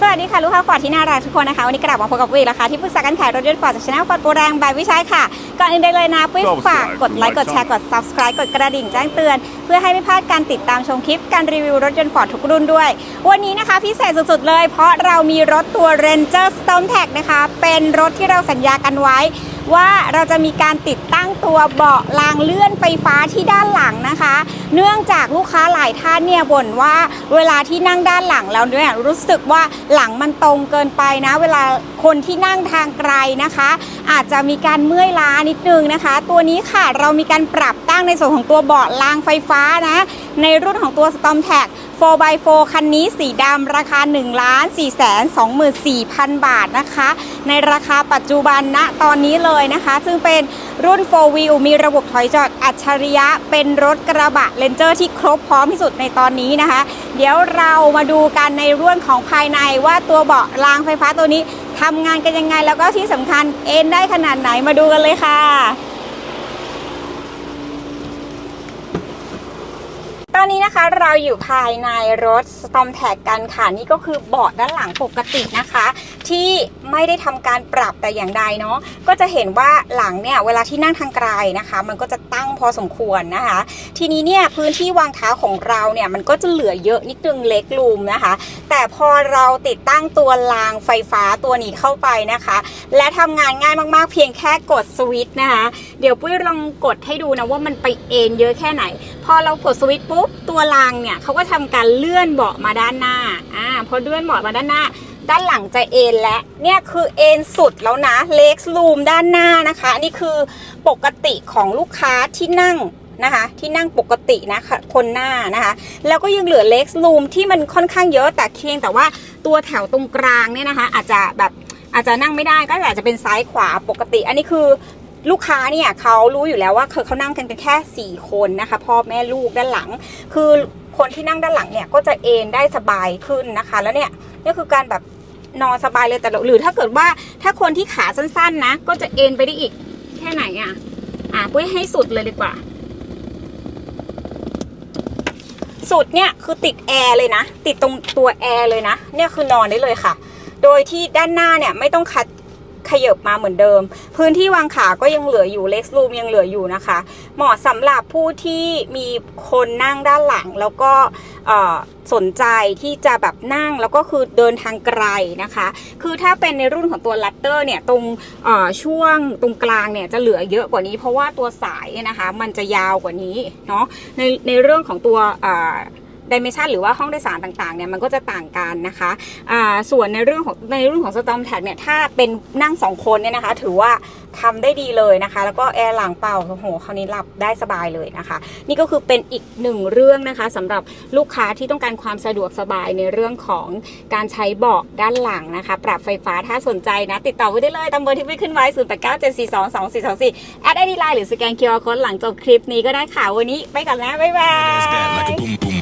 สวัสดีค่ะลูกค้าฟอร์ดที่น่ารักทุกคนนะคะ วันนี้กลับมาพบกับปุ้ยแล้วค่ะที่ปรึกษาการขายรถยนต์ฟอร์ดจากช anel ฟอร์ดโปรแรงบายวิชัยค่ะ ก่อนอื่นใดเลยนะปุ้ยฝากกดไลค์กดแชร์กด subscribe กดกระดิ่งแจ้งเตือน เพื่อให้ไม่พลาดการติดตามชมคลิปการรีวิวรถยนต์ฟอร์ดทุกรุ่นด้วย วันนี้นะคะพิเศษสุดๆเลย เพราะเรามีรถตัว Ranger Storm Tag นะคะเป็นรถที่เราสัญญากันไว้ ว่าเราจะมีการติดตั้งตัวเบาะรางเลื่อนไฟฟ้าที่ด้านหลังนะคะ เนื่องจากลูกค้าหลายท่านเนี่ยบ่นว่าเวลาที่นั่งด้านหลังแล้วเนี่ยรู้สึกว่าหลังมันตรงเกินไปนะ เวลาคนที่นั่งทางไกลนะคะ อาจจะมีการเมื่อยล้านิดนึงนะคะ ตัวนี้ค่ะเรามีการปรับตั้งในส่วนของตัวเบาะรางไฟฟ้านะ ในรุ่นของตัว Storm Tag 4x4 คันนี้สีดำราคา 1 4 2 4 0 0 0 บาทนะคะ ในราคาปัจจุบันณตอนนี้เลยนะคะ ซึ่งเป็นรุ่น 4 wheel มีระบบถอยจอดอัจฉริยะ เป็นรถกระบะเลนเจอร์ที่ครบพร้อมที่สุดในตอนนี้นะคะ เดี๋ยวเรามาดูกันในเรื่องของภายในว่าตัวเบาะรางไฟฟ้าตัวนี้ทำงานกันยังไงแล้วก็ที่สำคัญเอ็นได้ขนาดไหนมาดูกันเลยค่ะ อนนี้นะคะเราอยู่ภายในรถ Storm Tag กันค่ะ นี่ก็คือเบาะด้านหลังปกตินะคะ ที่ไม่ได้ทำการปรับแต่อย่างใดเนาะก็จะเห็นว่าหลังเนี่ยเวลาที่นั่งทางไกลนะคะ มันก็จะตั้งพอสมควรนะคะ ทีนี้เนี่ยพื้นที่วางเท้าของเราเนี่ยมันก็จะเหลือเยอะนิดนึงเล็กลูมนะคะ แต่พอเราติดตั้งตัวรางไฟฟ้าตัวนี้เข้าไปนะคะ และทำงานง่ายมากๆ เพียงแค่กดสวิตช์นะคะ เดี๋ยวปุ้ยลองกดให้ดูนะว่ามันไปเอ็นเยอะแค่ไหน พอเรากดสวิตช์ปุ๊บตัวรางเนี่ยเขาก็ทำการเลื่อนเบาะมาด้านหน้าอ่าพอเลื่อนเบาะมาด้านหน้า ด้านหลังจะเอ็นและเนี่ยคือเอ็นสุดแล้วนะเล็กลูมด้านหน้านะคะนี่คือปกติของลูกค้าที่นั่งนะคะที่นั่งปกตินะคะคนหน้านะคะ แล้วก็ยังเหลือเล็กลูมที่มันค่อนข้างเยอะแต่เพียงแต่ว่าตัวแถวตรงกลางเนี่ยนะคะ อาจจะแบบอาจจะนั่งไม่ได้ก็อาจจะเป็นซ้ายขวาปกติ อันนี้คือ ลูกค้าเนี่ยเขารู้อยู่แล้วว่าคือเขานั่งกันเป็นแค่ 4 คนนะคะพ่อแม่ลูกด้านหลัง คือคนที่นั่งด้านหลังเนี่ยก็จะเอนได้สบายขึ้นนะคะ แล้วเนี่ยนี่คือการแบบนอนสบายเลยแต่หรือถ้าเกิดว่าถ้าคนที่ขาสั้นๆนะ ก็จะเอนไปได้อีกแค่ไหนอะอะปุ้ยให้สุดเลยดีกว่า สุดเนี่ยคือติดแอร์เลยนะ ติดตรงตัวแอร์เลยนะ เนี่ยคือนอนได้เลยค่ะ โดยที่ด้านหน้าเนี่ยไม่ต้องคัด ขยบมาเหมือนเดิม พื้นที่วางขาก็ยังเหลืออยู่เล็กรูมยังเหลืออยู่นะคะ เหมาะสำหรับผู้ที่มีคนนั่งด้านหลังแล้วก็สนใจที่จะแบบนั่งแล้วก็คือเดินทางไกลนะคะ คือถ้าเป็นในรุ่นของตัวลัตเตอร์เนี่ยตรงช่วงตรงกลางเนี่ยจะเหลือเยอะกว่านี้ เพราะว่าตัวสายเนี่ยนะคะ มันจะยาวกว่านี้เนาะในในเรื่องของตัว ดิเมชันหรือว่าห้องโดยสารต่างๆเนี่ยมันก็จะต่างกันนะคะอ่าส่วนในเรื่องของในเรุ่นของ Storm Tag เนี่ยถ้าเป็นนั่ง2คนเนี่ยนะคะ ถือว่าทำได้ดีเลยนะคะ แล้วก็แอร์หลังเป่าโอ้โหคราวนี้หลับได้สบายเลยนะคะ นี่ก็คือเป็นอีกหนึ่งเรื่องนะคะสำหรับลูกค้าที่ต้องการความสะดวกสบายในเรื่องของการใช้เบาะด้านหลังนะคะ ปรับไฟฟ้าถ้าสนใจนะติดต่อไว้ได้เลยตามเบอร์ที่ไม่ขึ้นไว้0 8 9 7 4 2 2 4 2 4แอดไอดีไลน์หรือสแกน QR Code หลังจบคลิปนี้ก็ได้ค่ะวันนี้ไปก่อนนะบ๊ายบาย